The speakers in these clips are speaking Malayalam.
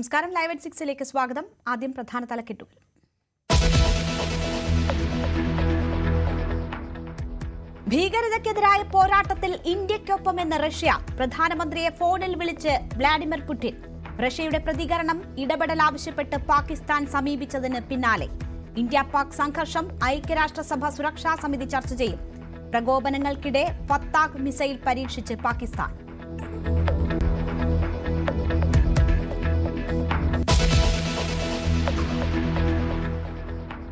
നമസ്കാരം. ലൈവ് അറ്റ് സിക്സിലേക്ക് സ്വാഗതം. ആദ്യം പ്രധാന തലക്കെട്ടുകൾ. ഭീകരതയ്ക്കെതിരായ പോരാട്ടത്തിൽ ഇന്ത്യയ്ക്കൊപ്പമെന്ന് റഷ്യ. പ്രധാനമന്ത്രിയെ ഫോണിൽ വിളിച്ച് വ്ളാഡിമിർ പുടിൻ. റഷ്യയുടെ പ്രതികരണം ഇടപെടൽ ആവശ്യപ്പെട്ട് പാകിസ്ഥാൻ സമീപിച്ചതിന് പിന്നാലെ. ഇന്ത്യ പാക് സംഘർഷം ഐക്യരാഷ്ട്രസഭ സുരക്ഷാ സമിതി ചർച്ച ചെയ്യും. പ്രകോപനങ്ങൾക്കിടെ ഫത്താഖ് മിസൈൽ പരീക്ഷിച്ച് പാകിസ്ഥാൻ.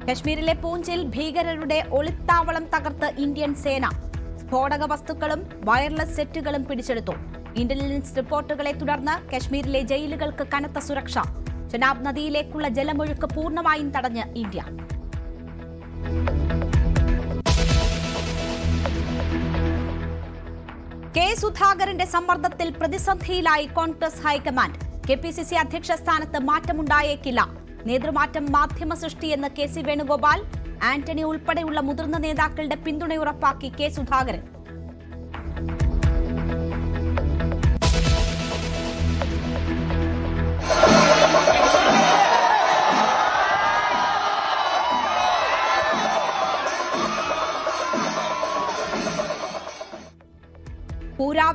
കശ്മീരിലെ പൂഞ്ചിൽ ഭീകരരുടെ ഒളിത്താവളം തകർത്ത് ഇന്ത്യൻ സേന. സ്ഫോടക വസ്തുക്കളും വയർലെസ് സെറ്റുകളും പിടിച്ചെടുത്തു. ഇന്റലിജൻസ് റിപ്പോർട്ടുകളെ തുടർന്ന് കശ്മീരിലെ ജയിലുകൾക്ക് കനത്ത സുരക്ഷ. ചെനാബ് നദിയിലേക്കുള്ള ജലമൊഴുക്ക് പൂർണമായും തടഞ്ഞ് ഇന്ത്യ. കെ സുധാകരന്റെ സമ്മർദ്ദത്തിൽ പ്രതിസന്ധിയിലായി Congress high command. K P C C അധ്യക്ഷ സ്ഥാനത്ത് മാറ്റമുണ്ടായേക്കില്ല. നേതൃമാറ്റം മാധ്യമ സൃഷ്ടി എന്ന് കെ സി വേണുഗോപാൽ ആന്റണി ഉൾപ്പെടെയുള്ള മുതിർന്ന നേതാക്കളുടെ പിന്തുണ ഉറപ്പാക്കി കെ സുധാകരൻ.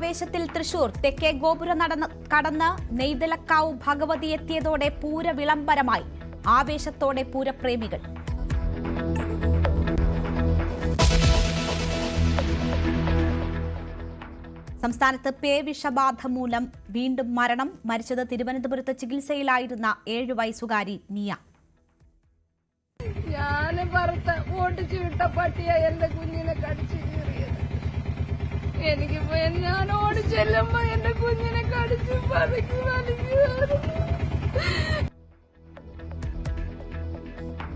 പൂരാവേശത്തിൽ തൃശൂർ തെക്കേ ഗോപുര നടന്ന് കടന്ന് നെയ്തലക്കാവ് ഭഗവതി എത്തിയതോടെ പൂര വിളംബരമായി. ആവേശത്തോടെ പൂരപ്രേമികൾ. സംസ്ഥാനത്ത് പേവിഷബാധ മൂലം വീണ്ടും മരണം. മരിച്ചത് തിരുവനന്തപുരത്ത് ചികിത്സയിലായിരുന്ന ഏഴു വയസ്സുകാരി നിയ. ഞാൻ ഭർത്ത ഓടിച്ചു വിട്ട പട്ടിയ എന്റെ കുഞ്ഞിനെ കടിച്ചു കീറിയത് എനിക്കിപ്പോ ഞാൻ ഓടി ചെല്ലുമ്പോ എന്റെ കുഞ്ഞിനെ കടിച്ചു പതുക്കി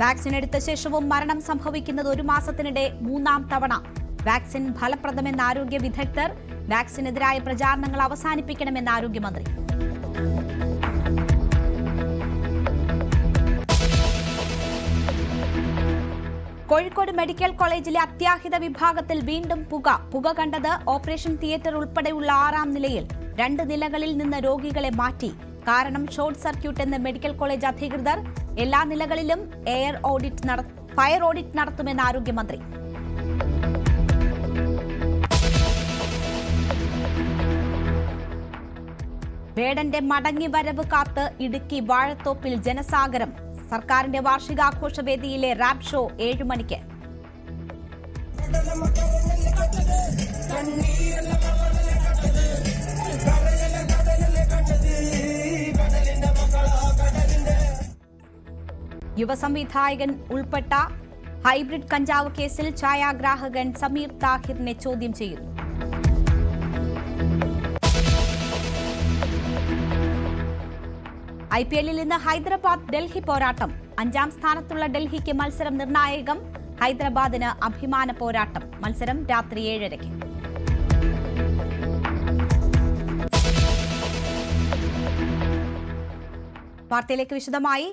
വാക്സിൻ എടുത്ത ശേഷവും മരണം സംഭവിക്കുന്നത് ഒരു മാസത്തിനിടെ മൂന്നാം തവണ. വാക്സിൻ ഫലപ്രദമെന്ന് ആരോഗ്യ വിദഗ്ധർ വാക്സിനെതിരായ പ്രചാരണങ്ങൾ അവസാനിപ്പിക്കണമെന്ന് ആരോഗ്യമന്ത്രി. കോഴിക്കോട് മെഡിക്കൽ കോളേജിലെ അത്യാഹിത വിഭാഗത്തിൽ വീണ്ടും പുക. പുക കണ്ടത് ഓപ്പറേഷൻ തിയേറ്റർ ഉൾപ്പെടെയുള്ള ആറാം നിലയിൽ. രണ്ട് നിലകളിൽ നിന്ന് രോഗികളെ മാറ്റി. കാരണം ഷോർട്ട് സർക്യൂട്ട് എന്ന് മെഡിക്കൽ കോളേജ് അധികൃതർ എല്ലാ നിലകളിലും എയർ ഓഡിറ്റ് ഫയർ ഓഡിറ്റ് നടത്തുമെന്ന് ആരോഗ്യമന്ത്രി. വേടന്റെ മടങ്ങി വരവ് കാത്ത് ഇടുക്കി വാഴത്തോപ്പിൽ ജനസാഗരം. സർക്കാരിന്റെ വാർഷികാഘോഷ വേദിയിലെ റാപ്പ് ഷോ ഏഴ് മണിക്ക്. യുവസംവിധായകൻ ഉൾപ്പെട്ട ഹൈബ്രിഡ് കഞ്ചാവ് കേസിൽ ഛായാഗ്രാഹകൻ സമീർ താഹിറിനെ ചോദ്യം ചെയ്യുന്നു. ഐ പി എല്ലിൽ ഇന്ന് ഹൈദരാബാദ് ഡൽഹി പോരാട്ടം. അഞ്ചാം സ്ഥാനത്തുള്ള ഡൽഹിക്ക് മത്സരം നിർണായകം. ഹൈദരാബാദിന് അഭിമാന പോരാട്ടം. മത്സരം രാത്രി ഏഴരയ്ക്ക്. വാർത്തയിലേക്ക് വിശദമായി.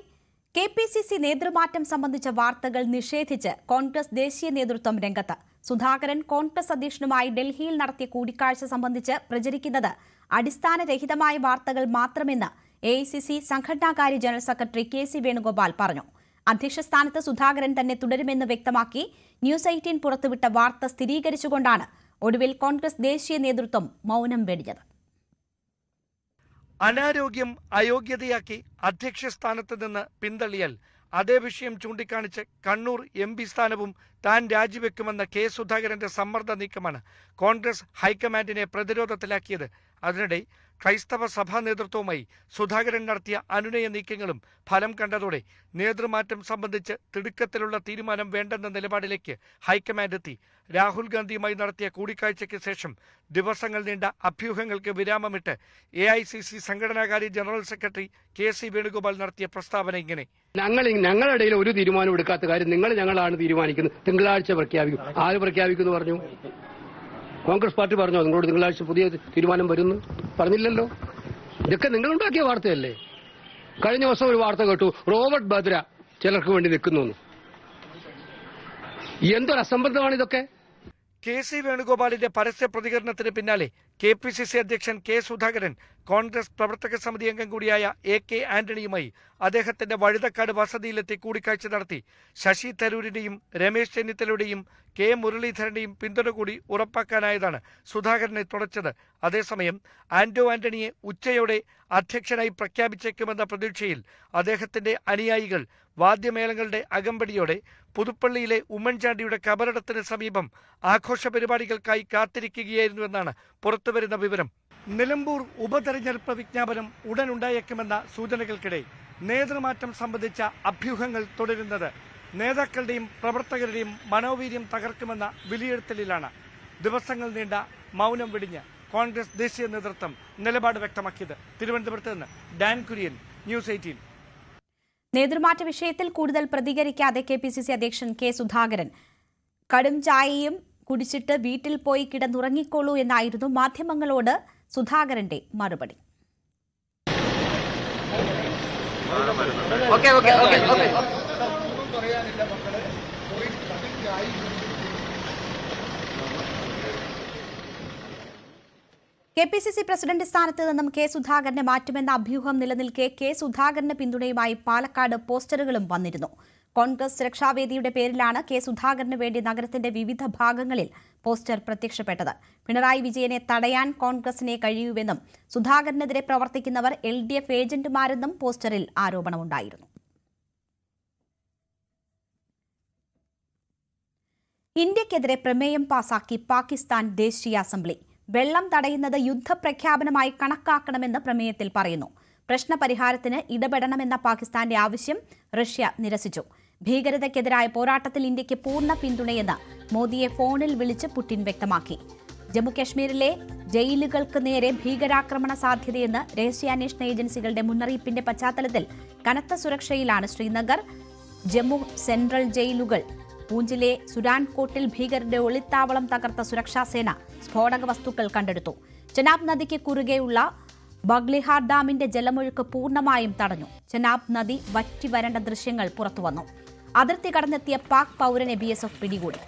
കെ പി സി സി നേതൃമാറ്റം സംബന്ധിച്ച വാർത്തകൾ നിഷേധിച്ച് കോൺഗ്രസ് ദേശീയ നേതൃത്വം രംഗത്ത്. സുധാകരൻ കോൺഗ്രസ് അധ്യക്ഷനുമായി ഡൽഹിയിൽ നടത്തിയ കൂടിക്കാഴ്ച സംബന്ധിച്ച് പ്രചരിക്കുന്നത് അടിസ്ഥാനരഹിതമായ വാർത്തകൾ മാത്രമെന്ന് A I C C സംഘടനാകാര്യ general secretary K C Venugopal പറഞ്ഞു. അധ്യക്ഷ സ്ഥാനത്ത് സുധാകരൻ തന്നെ തുടരുമെന്ന് വ്യക്തമാക്കി ന്യൂസ് എയ്റ്റീൻ പുറത്തുവിട്ട വാർത്ത സ്ഥിരീകരിച്ചുകൊണ്ടാണ് ഒടുവിൽ കോൺഗ്രസ് ദേശീയ നേതൃത്വം മൗനം വെടിഞ്ഞത്. അനാരോഗ്യം അയോഗ്യതയാക്കി അധ്യക്ഷ സ്ഥാനത്ത് നിന്ന് പിന്തള്ളിയാൽ അതേ വിഷയം ചൂണ്ടിക്കാണിച്ച് കണ്ണൂർ എം പി സ്ഥാനവും താൻ രാജിവെക്കുമെന്ന കെ സുധാകരന്റെ സമ്മർദ്ദ നീക്കമാണ് കോൺഗ്രസ് ഹൈക്കമാൻഡിനെ പ്രതിരോധത്തിലാക്കിയത്. അതിനിടെ ക്രൈസ്തവ സഭാ നേതൃത്വവുമായി സുധാകരൻ നടത്തിയ അനുനയ നീക്കങ്ങളും ഫലം കണ്ടതോടെ നേതൃമാറ്റം സംബന്ധിച്ച് തിടുക്കത്തിലുള്ള തീരുമാനം വേണ്ടെന്ന നിലപാടിലേക്ക് ഹൈക്കമാൻഡ് എത്തി രാഹുൽ ഗാന്ധിയുമായി നടത്തിയ കൂടിക്കാഴ്ചയ്ക്ക് ശേഷം ദിവസങ്ങൾ നീണ്ട അഭ്യൂഹങ്ങൾക്ക് വിരാമമിട്ട് A I C C സംഘടനാകാരി general secretary K C Venugopal നടത്തിയ പ്രസ്താവന ഇങ്ങനെ. ഞങ്ങൾ ഞങ്ങളുടെ ഒരു തീരുമാനം എടുക്കാത്ത കാര്യം നിങ്ങൾ ഞങ്ങളാണ് തീരുമാനിക്കുന്നത്. തിങ്കളാഴ്ച പ്രഖ്യാപിക്കും. ആര് പ്രഖ്യാപിക്കുന്നു പറഞ്ഞു? കോൺഗ്രസ് പാർട്ടി പറഞ്ഞോ? നിങ്ങളോട് തിങ്കളാഴ്ച പുതിയ തീരുമാനം വരുന്നു. പറഞ്ഞില്ലല്ലോ. ഇതൊക്കെ നിങ്ങളുണ്ടാക്കിയ വാർത്തയല്ലേ? കഴിഞ്ഞ ദിവസം ഒരു വാർത്ത കേട്ടു റോബർട്ട് ബദ്ര ചിലർക്ക് വേണ്ടി നിൽക്കുന്നു. എന്തൊരു അസംബന്ധമാണ് ഇതൊക്കെ കെ സി വേണുഗോപാലിന്റെ പരസ്യ പ്രതികരണത്തിന് പിന്നാലെ കെ പി സി സി അധ്യക്ഷൻ കെ സുധാകരൻ കോൺഗ്രസ് പ്രവർത്തക സമിതി അംഗം കൂടിയായ എ കെ ആന്റണിയുമായി അദ്ദേഹത്തിന്റെ വഴുതക്കാട് വസതിയിലെത്തി കൂടിക്കാഴ്ച നടത്തി. ശശി തരൂരിന്റെയും രമേശ് ചെന്നിത്തലയുടെയും കെ മുരളീധരന്റെയും പിന്തുണ കൂടി ഉറപ്പാക്കാനായതാണ് സുധാകരനെ തുടച്ചത്. അതേസമയം ആന്റോ ആന്റണിയെ ഉച്ചയോടെ അധ്യക്ഷനായി പ്രഖ്യാപിച്ചേക്കുമെന്ന പ്രതീക്ഷയിൽ അദ്ദേഹത്തിന്റെ അനുയായികൾ വാദ്യമേളങ്ങളുടെ അകമ്പടിയോടെ പുതുപ്പള്ളിയിലെ ഉമ്മൻചാണ്ടിയുടെ കബറിടത്തിന് സമീപം ആഘോഷ പരിപാടികൾക്കായി കാത്തിരിക്കുകയായിരുന്നുവെന്നാണ് പുറത്തുവരുന്ന വിവരം. നിലമ്പൂർ ഉപതെരഞ്ഞെടുപ്പ് വിജ്ഞാപനം ഉടൻ ഉണ്ടായേക്കുമെന്ന സൂചനകൾക്കിടെ നേതൃമാറ്റം സംബന്ധിച്ച അഭ്യൂഹങ്ങൾ തുടരുന്നത് നേതാക്കളുടെയും പ്രവർത്തകരുടെയും മനോവീര്യം തകർക്കുമെന്ന വിലയിരുത്തലിലാണ്. ദിവസങ്ങൾ നീണ്ട മൗനം വെടിഞ്ഞ് കോൺഗ്രസ് ദേശീയ നേതൃത്വം നിലപാട് വ്യക്തമാക്കിയത്. തിരുവനന്തപുരത്ത് നിന്ന് ഡാൻ കുര്യൻ ന്യൂസ് എയ്റ്റീൻ. നേതൃമാറ്റ വിഷയത്തിൽ കൂടുതൽ പ്രതികരിക്കാതെ കെ പി സി സി അധ്യക്ഷൻ കെ സുധാകരൻ. കടും ചായയും കുടിച്ചിട്ട് വീട്ടിൽ പോയി കിടന്നുറങ്ങിക്കോളൂ എന്നായിരുന്നു മാധ്യമങ്ങളോട് സുധാകരന്റെ മറുപടി. Okay okay okay okay. K P C C president സ്ഥാനത്ത് നിന്നും കെ സുധാകരനെ മാറ്റുമെന്ന അഭ്യൂഹം നിലനിൽക്കെ കെ സുധാകരന് പിന്തുണയുമായി പാലക്കാട് പോസ്റ്ററുകളും വന്നിരുന്നു. കോൺഗ്രസ് സുരക്ഷാവേദിയുടെ പേരിലാണ് കെ സുധാകരന് വേണ്ടി നഗരത്തിന്റെ വിവിധ ഭാഗങ്ങളിൽ പോസ്റ്റർ പ്രത്യക്ഷപ്പെട്ടത്. പിണറായി വിജയനെ തടയാൻ കോൺഗ്രസിനെ കഴിയൂവെന്നും സുധാകരനെതിരെ പ്രവർത്തിക്കുന്നവർ എൽ ഡി എഫ് ഏജന്റുമാരെന്നും പോസ്റ്ററിൽ ആരോപണമുണ്ടായിരുന്നു. ഇന്ത്യക്കെതിരെ പ്രമേയം പാസാക്കി പാകിസ്ഥാൻ ദേശീയ അസംബ്ലി. വെള്ളം തടയുന്നത് യുദ്ധപ്രഖ്യാപനമായി കണക്കാക്കണമെന്ന് പ്രമേയത്തിൽ പറയുന്നു. പ്രശ്നപരിഹാരത്തിന് ഇടപെടണമെന്ന പാകിസ്ഥാന്റെ ആവശ്യം റഷ്യ നിരസിച്ചു. ഭീകരതയ്ക്കെതിരായ പോരാട്ടത്തിൽ ഇന്ത്യയ്ക്ക് പൂർണ പിന്തുണയെന്ന് മോദിയെ ഫോണിൽ വിളിച്ച് പുടിൻ വ്യക്തമാക്കി. ജമ്മുകശ്മീരിലെ ജയിലുകൾക്ക് നേരെ ഭീകരാക്രമണ സാധ്യതയെന്ന് രഹസ്യാന്വേഷണ ഏജൻസികളുടെ മുന്നറിയിപ്പിന്റെ പശ്ചാത്തലത്തിൽ കനത്ത സുരക്ഷയിലാണ് ശ്രീനഗർ. ജമ്മു സെൻട്രൽ ജയിലുകൾ പൂഞ്ചിലെ സുരാൻകോട്ടിൽ ഭീകരരുടെ ഒളിത്താവളം തകർത്ത സുരക്ഷാസേന സ്ഫോടക വസ്തുക്കൾ കണ്ടെടുത്തു. ചെനാബ് നദിക്ക് കുറുകെയുള്ള ബഗ്ലിഹാർ ഡാമിന്റെ ജലമൊഴുക്ക് പൂർണമായും തടഞ്ഞു. ചെനാബ് നദി വറ്റി വരേണ്ട ദൃശ്യങ്ങൾ പുറത്തുവന്നു. അതിർത്തി കടന്നെത്തിയ പാക് പൗരനെ ബി എസ് എഫ് പിടികൂടി.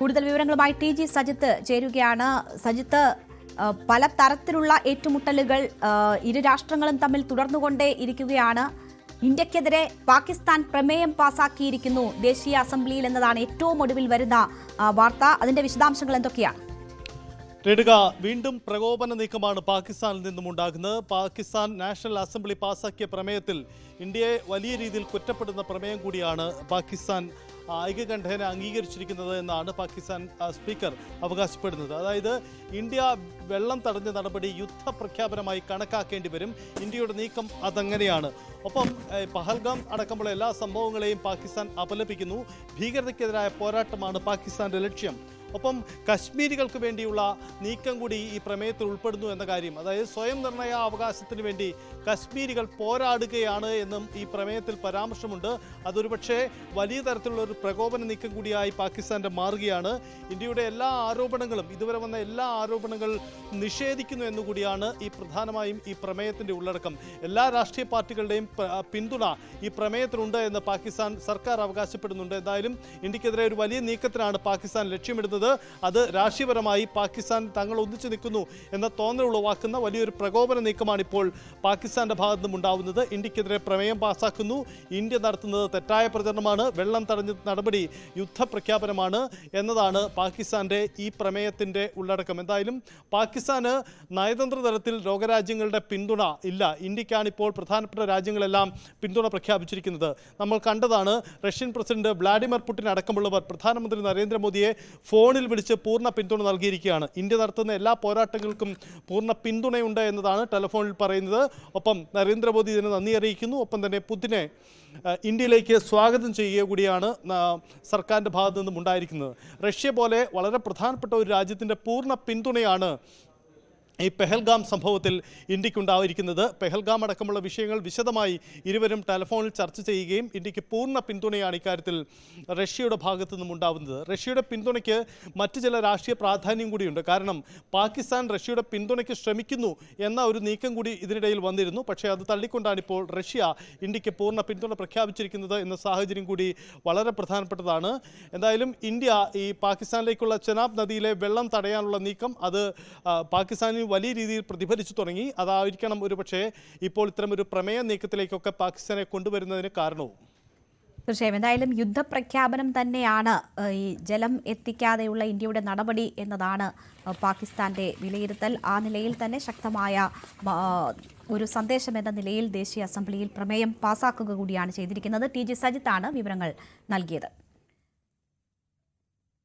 കൂടുതൽ വിവരങ്ങളുമായി ടി ജി സജിത്ത് ചേരുകയാണ്. സജിത്ത് പല തരത്തിലുള്ള ഏറ്റുമുട്ടലുകൾ ഇരു രാഷ്ട്രങ്ങളും തമ്മിൽ തുടർന്നുകൊണ്ടേ ഇരിക്കുകയാണ്. ഇന്ത്യക്കെതിരെ പാകിസ്ഥാൻ പ്രമേയം പാസാക്കിയിരിക്കുന്നു ദേശീയ അസംബ്ലിയിൽ എന്നതാണ് ഏറ്റവും ഒടുവിൽ വരുന്ന വാർത്ത. അതിന്റെ വിശദാംശങ്ങൾ എന്തൊക്കെയാണ്? രേണുക വീണ്ടും പ്രകോപന നീക്കമാണ് പാകിസ്ഥാനിൽ നിന്നും ഉണ്ടാകുന്നത്. പാകിസ്ഥാൻ നാഷണൽ അസംബ്ലി പാസാക്കിയ പ്രമേയത്തിൽ ഇന്ത്യയെ വലിയ രീതിയിൽ കുറ്റപ്പെടുന്ന പ്രമേയം കൂടിയാണ് പാകിസ്ഥാൻ ഐക്യകണ്ഠേന അംഗീകരിച്ചിരിക്കുന്നത് എന്നാണ് പാകിസ്ഥാൻ സ്പീക്കർ അവകാശപ്പെടുന്നത്. അതായത് ഇന്ത്യ വെള്ളം തടഞ്ഞ നടപടി യുദ്ധപ്രഖ്യാപനമായി കണക്കാക്കേണ്ടി വരും. ഇന്ത്യയുടെ നീക്കം അതങ്ങനെയാണ്. ഒപ്പം പഹൽഗാം അടക്കമുള്ള എല്ലാ സംഭവങ്ങളെയും പാകിസ്ഥാൻ അപലപിക്കുന്നു. ഭീകരതയ്ക്കെതിരായ പോരാട്ടമാണ് പാകിസ്ഥാന്റെ ലക്ഷ്യം. ഒപ്പം കശ്മീരികൾക്ക് വേണ്ടിയുള്ള നീക്കം കൂടി ഈ പ്രമേയത്തിൽ ഉൾപ്പെടുന്നു എന്ന കാര്യം. അതായത് സ്വയം നിർണയ അവകാശത്തിന് വേണ്ടി കശ്മീരികൾ പോരാടുകയാണ് എന്നും ഈ പ്രമേയത്തിൽ പരാമർശമുണ്ട്. അതൊരു പക്ഷേ വലിയ തരത്തിലുള്ള ഒരു പ്രകോപന നീക്കം കൂടിയായി പാകിസ്ഥാന്റെ മാറുകയാണ്. ഇന്ത്യയുടെ എല്ലാ ആരോപണങ്ങളും ഇതുവരെ വന്ന എല്ലാ ആരോപണങ്ങൾ നിഷേധിക്കുന്നു എന്നുകൂടിയാണ് ഈ പ്രധാനമായും ഈ പ്രമേയത്തിന്റെ ഉള്ളടക്കം. എല്ലാ രാഷ്ട്രീയ പാർട്ടികളുടെയും പിന്തുണ ഈ പ്രമേയത്തിനുണ്ട് എന്ന് പാകിസ്ഥാൻ സർക്കാർ അവകാശപ്പെടുന്നുണ്ട്. എന്തായാലും ഇന്ത്യക്കെതിരെ ഒരു വലിയ നീക്കത്തിനാണ് പാകിസ്ഥാൻ ലക്ഷ്യമിടുന്നത്. അത് രാഷ്ട്രീയപരമായി പാകിസ്ഥാൻ തങ്ങൾ ഒന്നിച്ചു നിൽക്കുന്നു എന്ന തോന്നൽ ഉളവാക്കുന്ന വലിയൊരു പ്രകോപന നീക്കമാണ് ഇപ്പോൾ പാകിസ്ഥാന്റെ ഭാഗത്തു നിന്നും ഉണ്ടാവുന്നത്. ഇന്ത്യക്കെതിരെ പ്രമേയം പാസാക്കുന്നു. ഇന്ത്യ നടത്തുന്നത് തെറ്റായ പ്രചരണമാണ്. വെള്ളം തടഞ്ഞ നടപടി യുദ്ധപ്രഖ്യാപനമാണ് എന്നതാണ് പാകിസ്ഥാന്റെ ഈ പ്രമേയത്തിന്റെ ഉള്ളടക്കം. എന്തായാലും പാകിസ്ഥാന് നയതന്ത്ര തലത്തിൽ ലോകരാജ്യങ്ങളുടെ പിന്തുണ ഇല്ല. ഇന്ത്യക്കാണ് ഇപ്പോൾ പ്രധാനപ്പെട്ട രാജ്യങ്ങളെല്ലാം പിന്തുണ പ്രഖ്യാപിച്ചിരിക്കുന്നത്. നമ്മൾ കണ്ടതാണ് റഷ്യൻ പ്രസിഡന്റ് വ്ളാഡിമിർ പുടിൻ അടക്കമുള്ളവർ പ്രധാനമന്ത്രി നരേന്ദ്രമോദിയെ ഫോണിൽ വിളിച്ച് പൂർണ പിന്തുണ നൽകിയിരിക്കുകയാണ്. ഇന്ത്യ നടത്തുന്ന എല്ലാ പോരാട്ടങ്ങൾക്കും പൂർണ പിന്തുണയുണ്ട് എന്നതാണ് ടെലിഫോണിൽ പറയുന്നത്. ഒപ്പം നരേന്ദ്രമോദി ഇതിനെ നന്ദി അറിയിക്കുന്നു. ഒപ്പം തന്നെ പുതിനെ ഇന്ത്യയിലേക്ക് സ്വാഗതം ചെയ്യുക കൂടിയാണ് സർക്കാരിന്റെ ഭാഗത്തു നിന്നും ഉണ്ടായിരിക്കുന്നത്. റഷ്യ പോലെ വളരെ പ്രധാനപ്പെട്ട ഒരു രാജ്യത്തിന്റെ പൂർണ പിന്തുണയാണ് ഈ പെഹൽഗാം സംഭവത്തിൽ ഇന്ത്യക്കുണ്ടായിരിക്കുന്നത്. പെഹൽഗാം അടക്കമുള്ള വിഷയങ്ങൾ വിശദമായി ഇരുവരും ടെലിഫോണിൽ ചർച്ച ചെയ്യുകയും ഇന്ത്യയ്ക്ക് പൂർണ പിന്തുണയാണ് ഇക്കാര്യത്തിൽ റഷ്യയുടെ ഭാഗത്തു നിന്നും ഉണ്ടാവുന്നത്. റഷ്യയുടെ പിന്തുണയ്ക്ക് മറ്റ് ചില രാഷ്ട്രീയ പ്രാധാന്യം കൂടിയുണ്ട്. കാരണം പാകിസ്ഥാൻ റഷ്യയുടെ പിന്തുണയ്ക്ക് ശ്രമിക്കുന്നു എന്ന ഒരു നീക്കം കൂടി ഇതിനിടയിൽ വന്നിരുന്നു. പക്ഷേ അത് തള്ളിക്കൊണ്ടാണ് ഇപ്പോൾ റഷ്യ ഇന്ത്യയ്ക്ക് പൂർണ പിന്തുണ പ്രഖ്യാപിച്ചിരിക്കുന്നത് എന്ന സാഹചര്യം കൂടി വളരെ പ്രധാനപ്പെട്ടതാണ്. എന്തായാലും ഇന്ത്യ ഈ പാകിസ്ഥാനിലേക്കുള്ള ചെനാബ് നദിയിലെ വെള്ളം തടയാനുള്ള നീക്കം അത് പാകിസ്ഥാനിൽ വലിയ രീതിയിൽ പ്രതിഫലിച്ചു തുടങ്ങി. അതായിരിക്കണം ഒരു പക്ഷേ ഇപ്പോൾ ഇത്തരമൊരു പ്രമേയ നീക്കത്തിലേക്കൊക്കെ പാകിസ്ഥാനെ കൊണ്ടുവരുന്നതിന് കാരണവും. തീർച്ചയായും. എന്തായാലും യുദ്ധപ്രഖ്യാപനം തന്നെയാണ് ഈ ജലം എത്തിക്കാതെയുള്ള ഇന്ത്യയുടെ നടപടി എന്നതാണ് പാകിസ്ഥാന്റെ വിലയിരുത്തൽ. ആ നിലയിൽ തന്നെ ശക്തമായ ഒരു സന്ദേശം എന്ന നിലയിൽ ദേശീയ അസംബ്ലിയിൽ പ്രമേയം പാസാക്കുക കൂടിയാണ് ചെയ്തിരിക്കുന്നത്. ടി ജി സജിത്താണ് വിവരങ്ങൾ നൽകിയത്.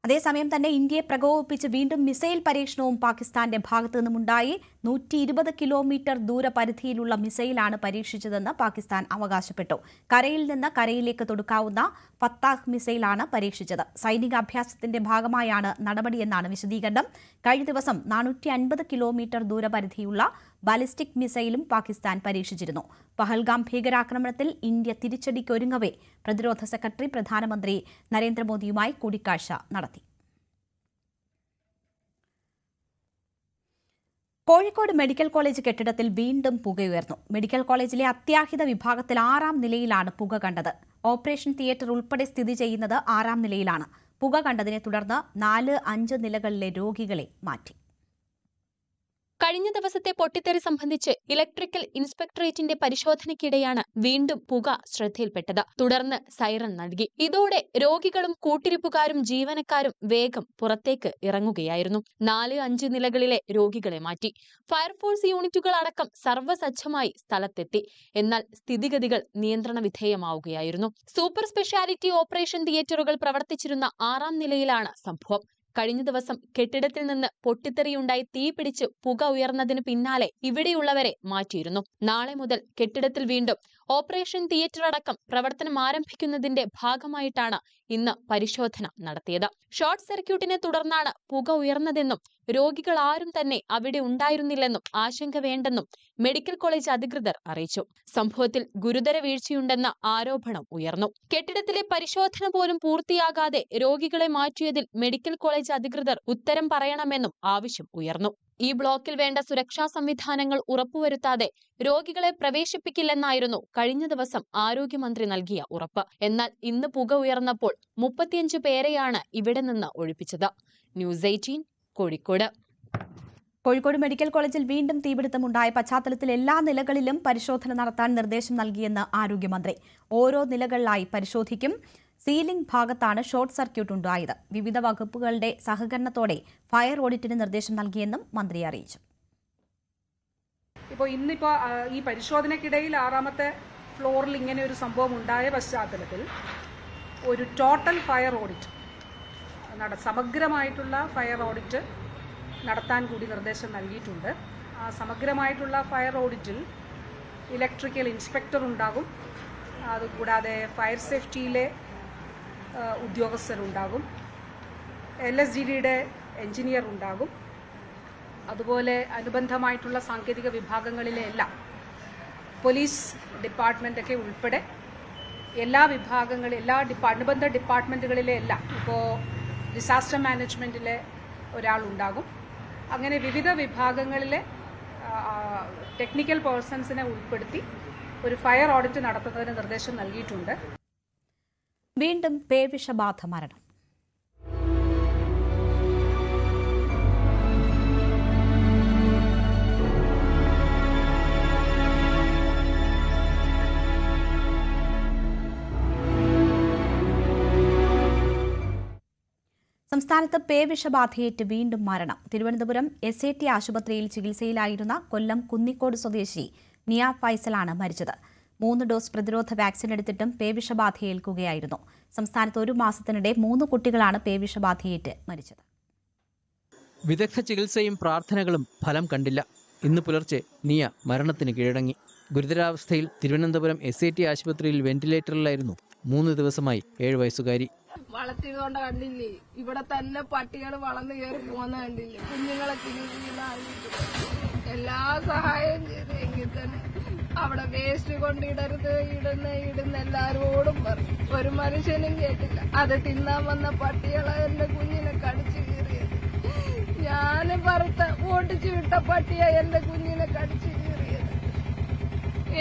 അതേസമയം തന്നെ ഇന്ത്യയെ പ്രകോപിപ്പിച്ച് വീണ്ടും മിസൈൽ പരീക്ഷണവും പാകിസ്ഥാന്റെ ഭാഗത്തു നിന്നുമുണ്ടായി നൂറ്റി ഇരുപത് കിലോമീറ്റർ ദൂരപരിധിയിലുള്ള മിസൈലാണ് പരീക്ഷിച്ചതെന്ന് പാകിസ്ഥാൻ അവകാശപ്പെട്ടു. കരയിൽ നിന്ന് കരയിലേക്ക് തൊടുക്കാവുന്ന ഫത്താഹ് മിസൈലാണ് പരീക്ഷിച്ചത്. സൈനിക അഭ്യാസത്തിന്റെ ഭാഗമായാണ് നടപടിയെന്നാണ് വിശദീകരണം. കഴിഞ്ഞ ദിവസം നാനൂറ്റി അൻപത് കിലോമീറ്റർ ദൂരപരിധിയുള്ള ബാലിസ്റ്റിക് മിസൈലും പാകിസ്ഥാൻ പരീക്ഷിച്ചിരുന്നു. പഹൽഗാം ഭീകരാക്രമണത്തിൽ ഇന്ത്യ തിരിച്ചടിക്കൊരുങ്ങവേ പ്രതിരോധ സെക്രട്ടറി പ്രധാനമന്ത്രി നരേന്ദ്രമോദിയുമായി കൂടിക്കാഴ്ച നടത്തി. കോഴിക്കോട് മെഡിക്കൽ കോളേജ് കെട്ടിടത്തിൽ വീണ്ടും പുകയുയർന്നു. മെഡിക്കൽ കോളേജിലെ അത്യാഹിത വിഭാഗത്തിൽ ആറാം നിലയിലാണ് പുക കണ്ടത്. ഓപ്പറേഷൻ തിയേറ്റർ ഉൾപ്പെടെ സ്ഥിതി ചെയ്യുന്നത് ആറാം നിലയിലാണ്. പുക കണ്ടതിനെ തുടർന്ന് നാല് അഞ്ച് നിലകളിലെ രോഗികളെ മാറ്റി. കഴിഞ്ഞ ദിവസത്തെ പൊട്ടിത്തെറി സംബന്ധിച്ച് ഇലക്ട്രിക്കൽ ഇൻസ്പെക്ടറേറ്റിന്റെ പരിശോധനയ്ക്കിടെയാണ് വീണ്ടും പുക ശ്രദ്ധയിൽപ്പെട്ടത്. തുടർന്ന് സൈറൺ നൽകി. ഇതോടെ രോഗികളും കൂട്ടിരിപ്പുകാരും ജീവനക്കാരും വേഗം പുറത്തേക്ക് ഇറങ്ങുകയായിരുന്നു. നാല് അഞ്ച് നിലകളിലെ രോഗികളെ മാറ്റി. ഫയർഫോഴ്സ് യൂണിറ്റുകൾ അടക്കം സർവസജ്ജമായി സ്ഥലത്തെത്തി. എന്നാൽ സ്ഥിതിഗതികൾ നിയന്ത്രണ വിധേയമാവുകയായിരുന്നു. സൂപ്പർ സ്പെഷ്യാലിറ്റി ഓപ്പറേഷൻ തിയേറ്ററുകൾ പ്രവർത്തിച്ചിരുന്ന ആറാം നിലയിലാണ് സംഭവം. കഴിഞ്ഞ ദിവസം കെട്ടിടത്തിൽ നിന്ന് പൊട്ടിത്തെറിയുണ്ടായി തീ പിടിച്ച് പുക ഉയർന്നതിന് പിന്നാലെ ഇവിടെയുള്ളവരെ മാറ്റിയിരുന്നു. നാളെ മുതൽ കെട്ടിടത്തിൽ വീണ്ടും ഓപ്പറേഷൻ തിയേറ്റർ അടക്കം പ്രവർത്തനം ആരംഭിക്കുന്നതിന്റെ ഭാഗമായിട്ടാണ് ഇന്ന് പരിശോധന നടത്തിയത്. ഷോർട്ട് സർക്യൂട്ടിനെ തുടർന്നാണ് പുക ഉയർന്നതെന്നും രോഗികൾ ആരും തന്നെ അവിടെ ഉണ്ടായിരുന്നില്ലെന്നും ആശങ്ക വേണ്ടെന്നും മെഡിക്കൽ കോളേജ് അധികൃതർ അറിയിച്ചു. സംഭവത്തിൽ ഗുരുതര വീഴ്ചയുണ്ടെന്ന ആരോപണം ഉയർന്നു. കെട്ടിടത്തിലെ പരിശോധന പോലും പൂർത്തിയാകാതെ രോഗികളെ മാറ്റിയതിൽ മെഡിക്കൽ കോളേജ് അധികൃതർ ഉത്തരം പറയണമെന്നും ആവശ്യം ഉയർന്നു. ഈ ബ്ലോക്കിൽ വേണ്ട സുരക്ഷാ സംവിധാനങ്ങൾ ഉറപ്പുവരുത്താതെ രോഗികളെ പ്രവേശിപ്പിക്കില്ലെന്നായിരുന്നു കഴിഞ്ഞ ദിവസം ആരോഗ്യമന്ത്രി നൽകിയ ഉറപ്പ്. എന്നാൽ ഇന്ന് പുക ഉയർന്നപ്പോൾ മുപ്പത്തിയഞ്ച് പേരെയാണ് ഇവിടെ നിന്ന് ഒഴിപ്പിച്ചത്. News Eighteen Kozhikode. Kozhikode medical കോളേജിൽ വീണ്ടും തീപിടുത്തമുണ്ടായ പശ്ചാത്തലത്തിൽ എല്ലാ നിലകളിലും പരിശോധന നടത്താൻ നിർദ്ദേശം നൽകിയെന്ന് ആരോഗ്യമന്ത്രി. ഓരോ നിലകളിലായി പരിശോധിക്കും. സീലിംഗ് ഭാഗത്താണ് ഷോർട്ട് സർക്യൂട്ട് ഉണ്ടായത്. വിവിധ വകുപ്പുകളുടെ സഹകരണത്തോടെ ഫയർ ഓഡിറ്റിന് നിർദ്ദേശം നൽകിയെന്നും മന്ത്രി അറിയിച്ചു. ഇപ്പോൾ ഇന്നിപ്പോൾ ഈ പരിശോധനയ്ക്കിടയിൽ ആറാമത്തെ ഫ്ലോറിൽ ഇങ്ങനെ ഒരു സംഭവം ഉണ്ടായ പശ്ചാത്തലത്തിൽ ഒരു ടോട്ടൽ ഫയർ ഓഡിറ്റ് നട സമഗ്രമായിട്ടുള്ള ഫയർ ഓഡിറ്റ് നടത്താൻ കൂടി നിർദ്ദേശം നൽകിയിട്ടുണ്ട്. ആ സമഗ്രമായിട്ടുള്ള ഫയർ ഓഡിറ്റിൽ ഇലക്ട്രിക്കൽ ഇൻസ്പെക്ടർ ഉണ്ടാകും. അതുകൂടാതെ ഫയർ സേഫ്റ്റിയിലെ ഉദ്യോഗസ്ഥരുണ്ടാകും എൽ എസ് ജി ഡിയുടെ എഞ്ചിനീയർ ഉണ്ടാകും. അതുപോലെ അനുബന്ധമായിട്ടുള്ള സാങ്കേതിക വിഭാഗങ്ങളിലെ എല്ലാം പോലീസ് ഡിപ്പാർട്ട്മെന്റൊക്കെ ഉൾപ്പെടെ എല്ലാ വിഭാഗങ്ങളിൽ എല്ലാ ഡിപ്പാ അനുബന്ധ ഡിപ്പാർട്ട്മെന്റുകളിലെ എല്ലാം. ഇപ്പോൾ ഡിസാസ്റ്റർ മാനേജ്മെന്റിലെ ഒരാളുണ്ടാകും. അങ്ങനെ വിവിധ വിഭാഗങ്ങളിലെ ടെക്നിക്കൽ പേഴ്സൺസിനെ ഉൾപ്പെടുത്തി ഒരു ഫയർ ഓഡിറ്റ് നടത്തുന്നതിന് നിർദ്ദേശം നൽകിയിട്ടുണ്ട്. വീണ്ടും പേവിഷബാധ മരണം. സംസ്ഥാനത്ത് പേവിഷബാധയേറ്റ് വീണ്ടും മരണം. തിരുവനന്തപുരം എസ് എ ടി ആശുപത്രിയിൽ ചികിത്സയിലായിരുന്ന കൊല്ലം കുന്നിക്കോട് സ്വദേശി നിയ ഫൈസലാണ് മരിച്ചത്. മൂന്ന് ഡോസ് പ്രതിരോധ വാക്സിൻ എടുത്തിട്ടും പേവിഷബാധയേൽക്കുകയായിരുന്നു. സംസ്ഥാനത്ത് ഒരു മാസത്തിനിടെ മൂന്ന് കുട്ടികളാണ് പേവിഷബാധയേറ്റ് മരിച്ചത്. വിദഗ്ധ ചികിത്സയും പ്രാർത്ഥനകളും ഫലം കണ്ടില്ല. ഇന്ന് പുലർച്ചെ നിയ മരണത്തിന് കീഴടങ്ങി. ഗുരുതരാവസ്ഥയിൽ തിരുവനന്തപുരം എസ് ഐ ടി ആശുപത്രിയിൽ വെന്റിലേറ്ററിലായിരുന്നു മൂന്ന് ദിവസമായി ഏഴ് വയസ്സുകാരി. വളർത്തിയതുകൊണ്ട് കണ്ടില്ലേ? ഇവിടെ തന്നെ പട്ടികൾ വളർന്നു കയറി പോകുന്ന കണ്ടില്ലേ? കുഞ്ഞുങ്ങളെ എല്ലാ സഹായം ചെയ്തെങ്കിൽ തന്നെ അവിടെ വേസ്റ്റ് കൊണ്ടിടരുത് ഇടുന്ന ഇടുന്ന എല്ലാരോടും പറഞ്ഞു ഒരു മനുഷ്യനും കേട്ടില്ല. അത് തിന്നാൻ വന്ന പട്ടികളെ എന്റെ കുഞ്ഞിനെ കടിച്ചു കീറിയത്. ഞാൻ പറത്ത ഓടിച്ചു വിട്ട പട്ടിയ എന്റെ കുഞ്ഞിനെ കടിച്ചു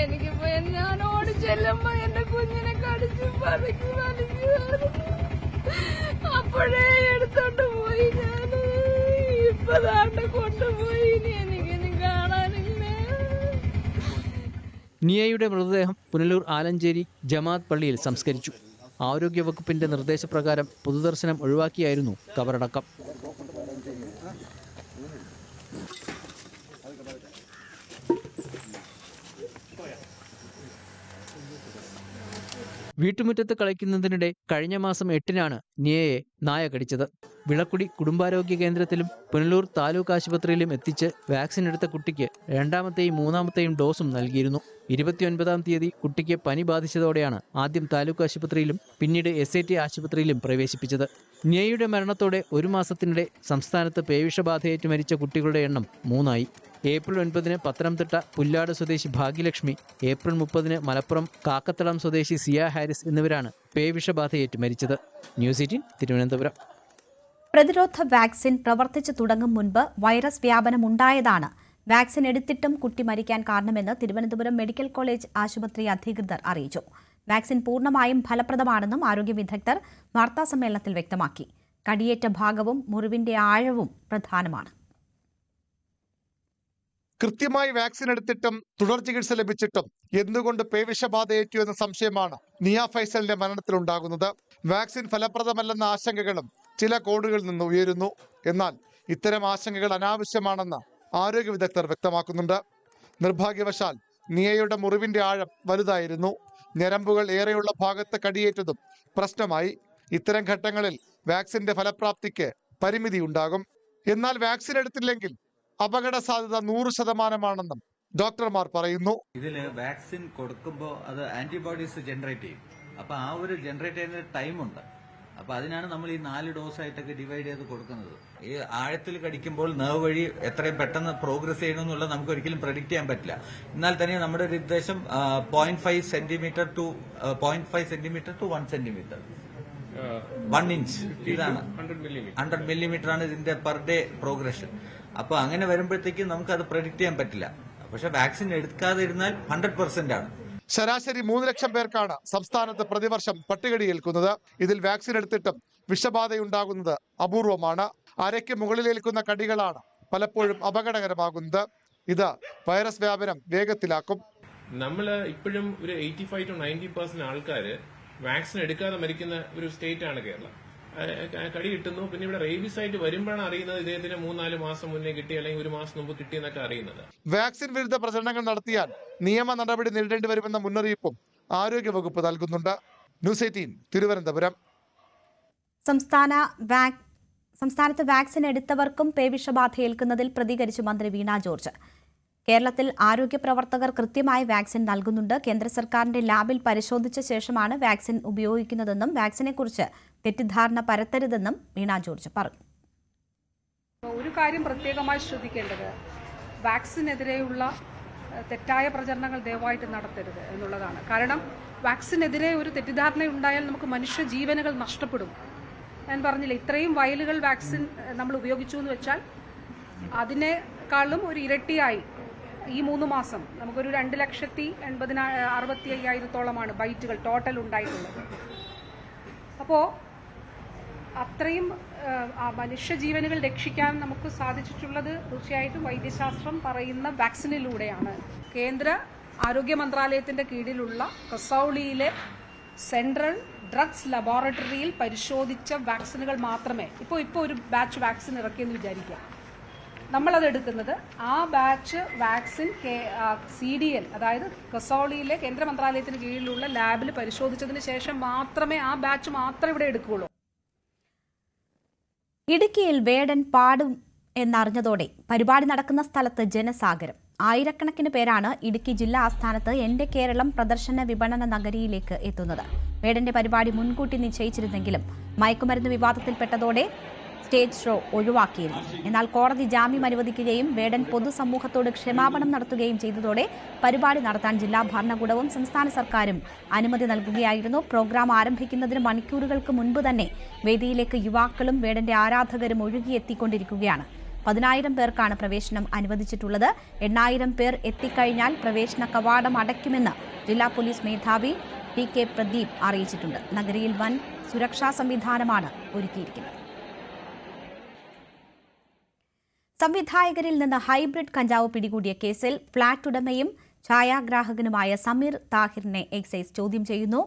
എനിക്കിപ്പോ ഞാൻ ഓടിച്ചെല്ലുമ്പോ എന്റെ കുഞ്ഞിനെ കടിച്ചു പതുക്കി വലിച്ചു അപ്പോഴേ എടുത്തോണ്ട് പോയി ഞാൻ ഇപ്പൊ ദാണ്ട് കൊണ്ടുപോയി. ഇനി എനിക്കിനി കാണാനില്ല? നിയയുടെ മൃതദേഹം പുനലൂർ ആലഞ്ചേരി ജമാഅത്ത് പള്ളിയിൽ സംസ്കരിച്ചു. ആരോഗ്യവകുപ്പിന്റെ നിർദ്ദേശപ്രകാരം പൊതുദർശനം ഒഴിവാക്കിയായിരുന്നു കബറടക്കം. വീട്ടുമുറ്റത്ത് കളിക്കുന്നതിനിടെ കഴിഞ്ഞ മാസം എട്ടിനാണ് നിയയെ നായ കടിച്ചത് വിളക്കുടി കുടുംബാരോഗ്യ കേന്ദ്രത്തിലും പുനലൂർ താലൂക്ക് ആശുപത്രിയിലും എത്തിച്ച് വാക്സിൻ എടുത്ത കുട്ടിക്ക് രണ്ടാമത്തെയും മൂന്നാമത്തെയും ഡോസും നൽകിയിരുന്നു. ഇരുപത്തിയൊൻപതാം തീയതി കുട്ടിക്ക് പനി ബാധിച്ചതോടെയാണ് ആദ്യം താലൂക്ക് ആശുപത്രിയിലും പിന്നീട് എസ് ഐ ടി ആശുപത്രിയിലും പ്രവേശിപ്പിച്ചത്. നിയയുടെ മരണത്തോടെ ഒരു മാസത്തിനിടെ സംസ്ഥാനത്ത് പേവിഷബാധയേറ്റ് മരിച്ച കുട്ടികളുടെ എണ്ണം മൂന്നായി. ഏപ്രിൽ ഒൻപതിന് പത്തനംതിട്ട പുല്ലാട് സ്വദേശി ഭാഗ്യലക്ഷ്മി ഏപ്രിൽ മുപ്പതിന് മലപ്പുറം കാക്കത്തളം സ്വദേശി സിയ ഹാരിസ് എന്നിവരാണ് പേവിഷബാധയേറ്റ് മരിച്ചത്. News Eighteen Thiruvananthapuram. പ്രതിരോധ വാക്സിൻ പ്രവർത്തിച്ചു തുടങ്ങും മുൻപ് വൈറസ് വ്യാപനം ഉണ്ടായതാണ് വാക്സിൻ എടുത്തിട്ടും കുട്ടി മരിക്കാൻ കാരണമെന്ന് തിരുവനന്തപുരം മെഡിക്കൽ കോളേജ് ആശുപത്രി അധികൃതർ അറിയിച്ചു. വാക്സിൻ പൂർണമായും ഫലപ്രദമാണെന്നും ആരോഗ്യ വിദഗ്ധർ വാർത്താസമ്മേളനത്തിൽ വ്യക്തമാക്കി. കടിയേറ്റ ഭാഗവും മുറിവിന്റെ ആഴവും പ്രധാനമാണ്. കൃത്യമായി വാക്സിൻ എടുത്തിട്ടും തുടർ ചികിത്സ ലഭിച്ചിട്ടും എന്തുകൊണ്ട് പേവിഷബാധയേറ്റു എന്ന സംശയമാണ് നിയ ഫൈസലിന്റെ മരണത്തിലുണ്ടാകുന്നത് വാക്സിൻ ഫലപ്രദമല്ലെന്ന ആശങ്കകളും ചില കോണുകളിൽ നിന്ന് ഉയരുന്നു. എന്നാൽ ഇത്തരം ആശങ്കകൾ അനാവശ്യമാണെന്ന് ആരോഗ്യ വിദഗ്ധർ വ്യക്തമാക്കുന്നുണ്ട്. നിർഭാഗ്യവശാൽ നിയയുടെ മുറിവിന്റെ ആഴം വലുതായിരുന്നു. ഞരമ്പുകൾ ഏറെയുള്ള ഭാഗത്ത് കടിയേറ്റതും പ്രശ്നമായി. ഇത്തരം ഘട്ടങ്ങളിൽ വാക്സിന്റെ ഫലപ്രാപ്തിക്ക് പരിമിതി ഉണ്ടാകും എന്നാൽ വാക്സിൻ എടുത്തില്ലെങ്കിൽ അപകട സാധ്യത നൂറ് ശതമാനമാണെന്നും ഡോക്ടർമാർ പറയുന്നു. ഇതിൽ വാക്സിൻ കൊടുക്കുമ്പോൾ അത് ആന്റിബോഡീസ് ജനറേറ്റ് ചെയ്യും. അപ്പൊ ആ ഒരു ജനറേറ്റ് ചെയ്യുന്ന ടൈമുണ്ട്. അപ്പൊ അതിനാണ് നമ്മൾ ഈ നാല് ഡോസ് ആയിട്ടൊക്കെ ഡിവൈഡ് ചെയ്ത് കൊടുക്കുന്നത്. ഈ ആഴത്തിൽ കടിക്കുമ്പോൾ നേർവ് വഴി എത്രയും പെട്ടെന്ന് പ്രോഗ്രസ് ചെയ്യണമെന്നുള്ളത് നമുക്ക് ഒരിക്കലും പ്രഡിക്ട് ചെയ്യാൻ പറ്റില്ല. എന്നാൽ തന്നെ നമ്മുടെ ഒരു ഉദ്ദേശം point five centimetre to point five centimetre to one centimetre one inch ഇതാണ്. ഹൺഡ്രഡ് മില്ലിമീറ്റർ ആണ് ഇതിന്റെ പെർ ഡേ പ്രോഗ്രഷൻ അപ്പൊ അങ്ങനെ വരുമ്പോഴത്തേക്കും നമുക്ക് അത് പ്രൊഡിക്ട് ചെയ്യാൻ പറ്റില്ല. പക്ഷെ വാക്സിൻ എടുക്കാതെ ഇരുന്നാൽ ഹൺഡ്രഡ് പെർസെന്റ് ആണ്. ശരാശരി മൂന്ന് ലക്ഷം പേർക്കാണ് സംസ്ഥാനത്ത് പ്രതിവർഷം പട്ടികടി ഏൽക്കുന്നത്. ഇതിൽ വാക്സിൻ എടുത്തിട്ടും വിഷബാധയുണ്ടാകുന്നത് അപൂർവമാണ്. അരയ്ക്ക് മുകളിലേൽക്കുന്ന കടികളാണ് പലപ്പോഴും അപകടകരമാകുന്നത്. ഇത് വൈറസ് വ്യാപനം വേഗത്തിലാക്കും. നമ്മൾ ഇപ്പോഴും ഒരു eighty five to ninety percent ആൾക്കാർ വാക്സിൻ എടുക്കാതെ മരിക്കുന്ന ഒരു സ്റ്റേറ്റ് ആണ് കേരളം. കടി കിട്ടുന്നു. പിന്നെ ഇവിടെ റേബിസ് ആയിട്ട് വരുമ്പോഴാണ് അറിയുന്നത് ഇദ്ദേഹത്തിന് മൂന്നാൽ മാസം മുന്നേ കിട്ടി അല്ലെങ്കിൽ ഒരു മാസം മുമ്പ് കിട്ടിയെന്നൊക്കെ അറിയുന്നത്. വാക്സിൻ വിരുദ്ധ പ്രചരണങ്ങൾ നടത്തിയാൽ നിയമ നടപടി നേരിടേണ്ടി വരുമെന്ന മുന്നറിയിപ്പും ആരോഗ്യവകുപ്പ് നൽകുന്നുണ്ട്. News Eighteen Thiruvananthapuram. സംസ്ഥാന വാക് സംസ്ഥാനത്ത് വാക്സിൻ എടുത്തവർക്കും പേവിഷബാധ ഏൽക്കുന്നതിൽ പ്രതികരിച്ചു മന്ത്രി വീണ ജോർജ്. കേരളത്തിൽ ആരോഗ്യ പ്രവർത്തകർ കൃത്യമായി വാക്സിൻ നൽകുന്നുണ്ട്. കേന്ദ്ര സർക്കാരിന്റെ ലാബിൽ പരിശോധിച്ച ശേഷമാണ് വാക്സിൻ ഉപയോഗിക്കുന്നതെന്നും വാക്സിനെക്കുറിച്ച് തെറ്റിദ്ധാരണ പരത്തരുതെന്നും വീണ ജോർജ് പറഞ്ഞു. ഒരു കാര്യം പ്രത്യേകമായി ശ്രദ്ധിക്കേണ്ടത്. വാക്സിനെതിരെയുള്ള തെറ്റായ പ്രചരണങ്ങൾ ദയവായിട്ട് നടത്തരുത് എന്നുള്ളതാണ്. കാരണം വാക്സിനെതിരെ ഒരു തെറ്റിദ്ധാരണ ഉണ്ടായാൽ നമുക്ക് മനുഷ്യ ജീവനുകൾ നഷ്ടപ്പെടും. ഞാൻ പറഞ്ഞില്ല ഇത്രയും വയലുകൾ വാക്സിൻ നമ്മൾ ഉപയോഗിച്ചു എന്ന് വെച്ചാൽ അതിനേക്കാളും ഒരു ഇരട്ടിയായി ഈ മൂന്ന് മാസം നമുക്കൊരു രണ്ട് ലക്ഷത്തി എൺപതിനാ അറുപത്തി അയ്യായിരത്തോളമാണ് ബൈറ്റുകൾ ടോട്ടൽ ഉണ്ടായിട്ടുള്ളത്. അപ്പോൾ അത്രയും മനുഷ്യജീവനുകൾ രക്ഷിക്കാൻ നമുക്ക് സാധിച്ചിട്ടുള്ളത് തീർച്ചയായിട്ടും വൈദ്യശാസ്ത്രം പറയുന്ന വാക്സിനിലൂടെയാണ്. കേന്ദ്ര ആരോഗ്യ മന്ത്രാലയത്തിന്റെ കീഴിലുള്ള കസൌളിയിലെ സെൻട്രൽ ഡ്രഗ്സ് ലബോറട്ടറിയിൽ പരിശോധിച്ച വാക്സിനുകൾ മാത്രമേ ഇപ്പോൾ ഇപ്പോൾ ഒരു ബാച്ച് വാക്സിൻ ഇറക്കിയെന്ന് വിചാരിക്കാം നമ്മളത് എടുക്കുന്നത് ആ batch vaccine C D L അതായത് കസോളിയിലെ കേന്ദ്ര മന്ത്രാലയത്തിന് കീഴിലുള്ള ലാബിൽ പരിശോധിച്ചതിന് ശേഷം മാത്രമേ ആ ബാച്ച് മാത്രമേ ഇവിടെ എടുക്കുകയുള്ളൂ. ഇടുക്കിയിൽ വേടൻ പാടും എന്നറിഞ്ഞതോടെ പരിപാടി നടക്കുന്ന സ്ഥലത്ത് ജനസാഗരം. ആയിരക്കണക്കിന് പേരാണ് ഇടുക്കി ജില്ലാ ആസ്ഥാനത്ത് എന്റെ കേരളം പ്രദർശന വിപണന നഗരിയിലേക്ക് എത്തുന്നത്. വേടന്റെ പരിപാടി മുൻകൂട്ടി നിശ്ചയിച്ചിരുന്നെങ്കിലും മയക്കുമരുന്ന് വിവാദത്തിൽപ്പെട്ടതോടെ സ്റ്റേജ് ഷോ ഒഴിവാക്കിയിരുന്നു. എന്നാൽ കോടതി ജാമ്യം അനുവദിക്കുകയും വേടൻ പൊതുസമൂഹത്തോട് ക്ഷമാപണം നടത്തുകയും ചെയ്തതോടെ പരിപാടി നടത്താൻ ജില്ലാ ഭരണകൂടവും സംസ്ഥാന സർക്കാരും അനുമതി നൽകുകയായിരുന്നു. പ്രോഗ്രാം ആരംഭിക്കുന്നതിന് മണിക്കൂറുകൾക്ക് മുൻപ് തന്നെ വേദിയിലേക്ക് യുവാക്കളും വേടന്റെ ആരാധകരും ഒഴുകിയെത്തിക്കൊണ്ടിരിക്കുകയാണ്. പതിനായിരം പേർക്കാണ് പ്രവേശനം അനുവദിച്ചിട്ടുള്ളത്. എണ്ണായിരം പേർ എത്തിക്കഴിഞ്ഞാൽ പ്രവേശന കവാടം അടയ്ക്കുമെന്ന് ജില്ലാ പോലീസ് മേധാവി ടി കെ പ്രദീപ് അറിയിച്ചിട്ടുണ്ട്. നഗരിയിൽ വൻ സുരക്ഷാ സംവിധാനമാണ് ഒരുക്കിയിരിക്കുന്നത്. സംവിധായകരിൽ നിന്ന് ഹൈബ്രിഡ് കഞ്ചാവ് പിടികൂടിയ കേസിൽ ഫ്ളാറ്റ് ഉടമയും ഛായാഗ്രാഹകനുമായ സമീർ താഹിറിനെ എക്സൈസ് ചോദ്യം ചെയ്യുന്നു.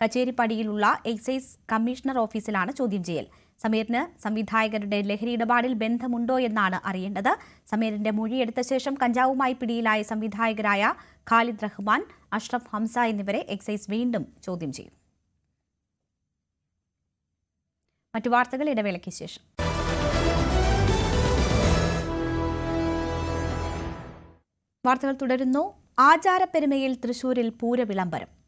കച്ചേരിപ്പടിയിലുള്ള എക്സൈസ് കമ്മീഷണർ ഓഫീസിലാണ് ചോദ്യം ചെയ്യൽ. സമീറിന് സംവിധായകരുടെ ലഹരി ഇടപാടിൽ ബന്ധമുണ്ടോ എന്നാണ് അറിയേണ്ടത്. സമീറിന്റെ മൊഴിയെടുത്ത ശേഷം കഞ്ചാവുമായി പിടിയിലായ സംവിധായകരായ ഖാലിദ് റഹ്മാൻ അഷ്റഫ് ഹംസ എന്നിവരെ എക്സൈസ് വീണ്ടും ചോദ്യം ചെയ്യും. മറ്റു വാർത്തകൾ ഇടവേളയ്ക്ക് ശേഷം. വാർത്തകൾ തുടരുന്നു. ആചാരപ്പെരുമയിൽ തൃശൂരിൽ പൂരവിളംബരം.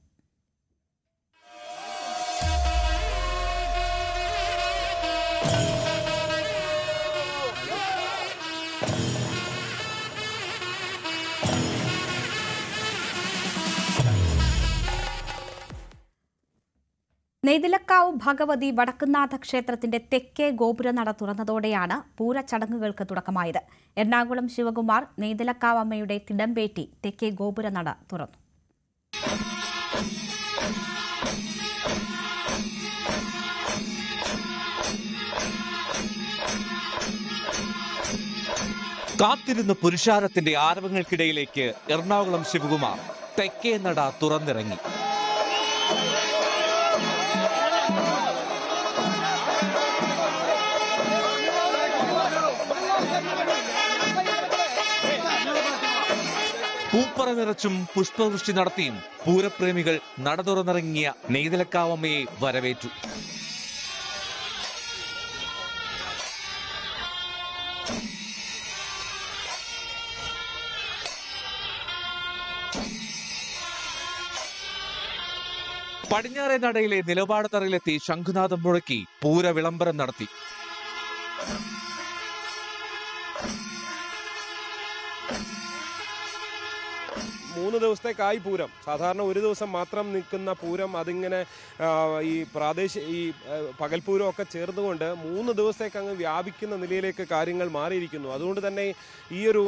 നെയ്തിലക്കാവ് ഭഗവതി വടക്കുന്നാഥ ക്ഷേത്രത്തിന്റെ തെക്കേ ഗോപുര നട തുറന്നതോടെയാണ് പൂരച്ചടങ്ങുകൾക്ക് തുടക്കമായത്. എറണാകുളം ശിവകുമാർ നെയ്തിലക്കാവ് അമ്മയുടെ തിടമ്പേറ്റി തെക്കേ ഗോപുര നട തുറന്നു. കാത്തിരുന്ന പുരുഷാരത്തിന്റെ ആരവങ്ങൾക്കിടയിലേക്ക് എറണാകുളം ശിവകുമാർ തെക്കേ നട തുറന്നിറങ്ങി. പൂപ്പറ നിറച്ചും പുഷ്പവൃഷ്ടി നടത്തിയും പൂരപ്രേമികൾ നട തുറന്നിറങ്ങിയ നെയ്തലക്കാവമ്മയെ വരവേറ്റു. പടിഞ്ഞാറേ നടയിലെ നിലപാട് തറയിലെത്തി ശംഖുനാഥം മുഴക്കി പൂര വിളംബരം നടത്തി. മൂന്ന് ദിവസത്തേക്കായി പൂരം. സാധാരണ ഒരു ദിവസം മാത്രം നിൽക്കുന്ന പൂരം അതിങ്ങനെ ഈ പ്രാദേശിക ഈ പകൽപൂരം ഒക്കെ ചേർന്നുകൊണ്ട് മൂന്ന് ദിവസത്തേക്ക് അങ്ങ് വ്യാപിക്കുന്ന നിലയിലേക്ക് കാര്യങ്ങൾ മാറിയിരിക്കുന്നു. അതുകൊണ്ട് തന്നെ ഈയൊരു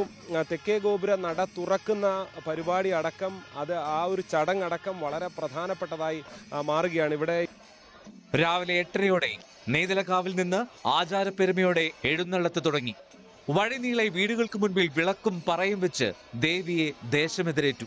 തെക്കേ ഗോപുര നട തുറക്കുന്ന പരിപാടി അടക്കം അത് ആ ഒരു ചടങ്ങടക്കം വളരെ പ്രധാനപ്പെട്ടതായി മാറുകയാണ്. ഇവിടെ രാവിലെ എട്ടരയോടെ നെയ്തലക്കാവിൽ നിന്ന് ആചാരപ്പെരുമയോടെ എഴുന്നള്ളത്ത് തുടങ്ങി. വഴിനീളെ വീടുകൾക്ക് മുൻപിൽ വിളക്കും പറയും വെച്ച് ദേവിയെ ദേശമെതിരേറ്റു.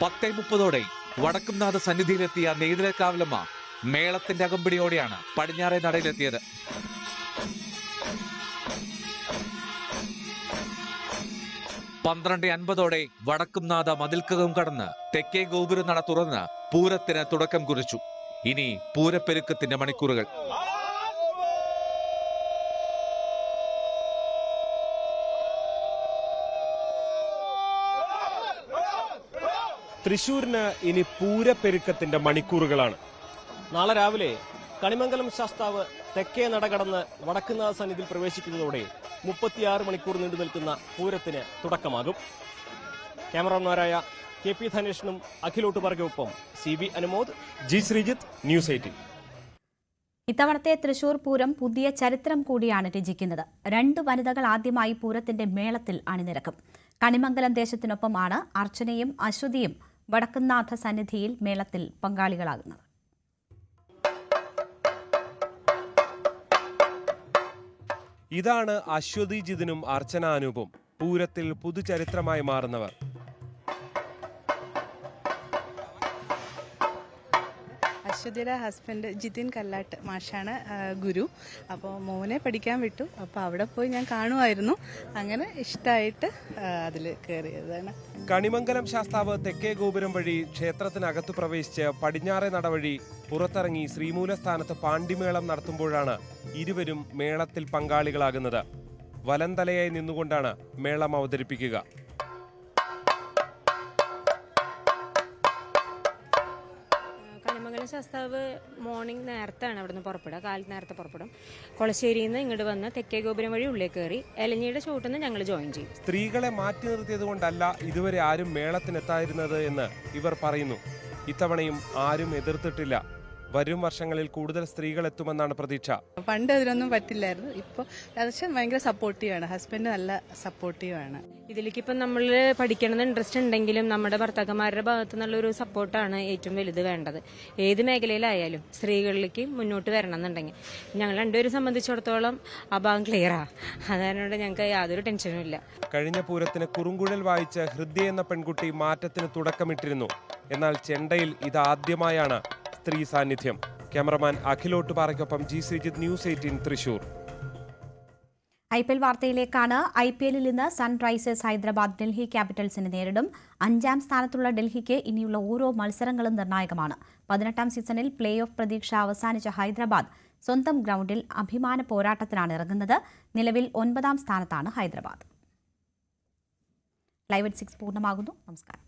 പത്തേ മുപ്പതോടെ വടക്കുംനാഥ സന്നിധിയിലെത്തിയ നെയ്തലക്കാവിലമ്മ മേളത്തിന്റെ അകമ്പടിയോടെയാണ് പടിഞ്ഞാറേ നടയിലെത്തിയത്. പന്ത്രണ്ട് അൻപതോടെ വടക്കുംനാഥ മതിൽക്കകം കടന്ന് തെക്കേ ഗോപുരം നട തുറന്ന് പൂരത്തിന് തുടക്കം കുറിച്ചു. ഇനി പൂരപ്പെരുക്കത്തിന്റെ മണിക്കൂറുകൾ. തൃശൂരിന് ഇനി പൂരപ്പെരുക്കത്തിന്റെ മണിക്കൂറുകളാണ്. നാളെ രാവിലെ കണിമംഗലം ശാസ്താവ് തെക്കേ നട കടന്ന് വടക്കുന്നാഥ സന്നിധിയിൽ പ്രവേശിക്കുന്നതോടെ മുപ്പത്തിയാറ് മണിക്കൂർ നീണ്ടു നിൽക്കുന്ന പൂരത്തിന് തുടക്കമാകും. ക്യാമറമാൻമാരായ കെ പി ധനേഷിനും അഖിലോട്ട് അഖിലോട്ടുപാർക്കൊപ്പം C B Anumod G Sreejith News Eighteen. ഇത്തവണത്തെ തൃശൂർ പൂരം പുതിയ ചരിത്രം കൂടിയാണ് രചിക്കുന്നത്. രണ്ട് വനിതകൾ ആദ്യമായി പൂരത്തിന്റെ മേളത്തിൽ അണിനിരക്കും. കണിമംഗലം ദേശത്തിനൊപ്പമാണ് അർച്ചനയും അശ്വതിയും വടക്കുന്നാഥ സന്നിധിയിൽ മേളത്തിൽ പങ്കാളികളാകുന്നത്. ഇതാണ് അശ്വതി ജിതിനും അർച്ചന അനൂപും പൂരത്തിൽ പുതുചരിത്രമായി മാറുന്നവർ. അശ്വതിയുടെ ഹസ്ബൻഡ് ജിതിൻ കല്ലാട്ട് മാഷാണ് ഗുരു. അപ്പോൾ മോനെ പഠിക്കാൻ വിട്ടു. അപ്പോൾ അവിടെ പോയി ഞാൻ കാണുമായിരുന്നു. അങ്ങനെ ഇഷ്ടമായിട്ട് അതിൽ കയറിയതാണ് കണിമംഗലം ശാസ്താവ് തെക്കേ ഗോപുരം വഴി ക്ഷേത്രത്തിനകത്ത് പ്രവേശിച്ച് പടിഞ്ഞാറേ നടവഴി പുറത്തിറങ്ങി ശ്രീമൂലസ്ഥാനത്ത് പാണ്ടിമേളം നടത്തുമ്പോഴാണ് ഇരുവരും മേളത്തിൽ പങ്കാളികളാകുന്നത്. വലന്തലയായി നിന്നുകൊണ്ടാണ് മേളം അവതരിപ്പിക്കുക. ശാസ്താവ് മോർണിംഗ് നേരത്താണ് അവിടുന്ന് പുറപ്പെടുക. കാലത്ത് നേരത്തെ പുറപ്പെടും. കൊളശ്ശേരിയിൽ നിന്ന് ഇങ്ങോട്ട് വന്ന് തെക്കേ ഗോപുരം വഴി ഉള്ളിൽ കയറി എലഞ്ഞിയുടെ ചുവട്ടിൽ നിന്ന് ഞങ്ങൾ ജോയിൻ ചെയ്യും. സ്ത്രീകളെ മാറ്റി നിർത്തിയത് കൊണ്ടല്ല ഇതുവരെ ആരും മേളത്തിനെത്താതിരുന്നത് എന്ന് ഇവർ പറയുന്നു. ഇത്തവണയും ആരും എതിർത്തിട്ടില്ല. വരും വർഷങ്ങളിൽ കൂടുതൽ സ്ത്രീകൾ എത്തുമെന്നാണ് പ്രതീക്ഷ. പണ്ട് അതിനൊന്നും പറ്റില്ലായിരുന്നു. ഇപ്പോൾ അച്ഛൻ ഭയങ്കര സപ്പോർട്ടീവാണ് ഹസ്ബൻഡ് നല്ല സപ്പോർട്ടീവാണ് ഇതിലേക്ക് ഇപ്പം നമ്മൾ പഠിക്കണമെന്ന് ഇൻട്രസ്റ്റ് ഉണ്ടെങ്കിലും നമ്മുടെ ഭർത്താക്കന്മാരുടെ ഭാഗത്തു നിന്നുള്ള ഒരു സപ്പോർട്ടാണ് ഏറ്റവും വലുത് വേണ്ടത്. ഏത് മേഖലയിലായാലും സ്ത്രീകളിലേക്ക് മുന്നോട്ട് വരണം എന്നുണ്ടെങ്കിൽ ഞങ്ങൾ രണ്ടുപേരും സംബന്ധിച്ചിടത്തോളം ആ ഭാഗം ക്ലിയറാ അതുകൊണ്ട് ഞങ്ങൾക്ക് യാതൊരു ടെൻഷനും ഇല്ല. കഴിഞ്ഞ പൂരത്തിന് കുറുങ്കുഴൽ വായിച്ച ഹൃദയ എന്ന പെൺകുട്ടി മാറ്റത്തിന് തുടക്കമിട്ടിരുന്നു. എന്നാൽ ചെണ്ടയിൽ ഇതാദ്യമായാണ് സ്ത്രീ സാന്നിധ്യം. Cameraman അഖിലോട്ടുപാറയ്ക്കൊപ്പം G Sreejith News Eighteen Thrissur. I P L വാർത്തയിലേക്കാണ് I P എല്ലിൽ ഇന്ന് സൺറൈസേഴ്സ് ഹൈദരാബാദ് ഡൽഹി ക്യാപിറ്റൽസിനെ നേരിടും. അഞ്ചാം സ്ഥാനത്തുള്ള ഡൽഹിക്ക് ഇനിയുള്ള ഓരോ മത്സരങ്ങളും നിർണായകമാണ്. പതിനെട്ടാം സീസണിൽ പ്ലേ ഓഫ് പ്രതീക്ഷ അവസാനിച്ച ഹൈദരാബാദ് സ്വന്തം ഗ്രൗണ്ടിൽ അഭിമാന പോരാട്ടത്തിനാണ് ഇറങ്ങുന്നത്. നിലവിൽ ഒൻപതാം സ്ഥാനത്താണ് ഹൈദരാബാദ്. Live six പൂർണമാകുന്നു. നമസ്കാരം.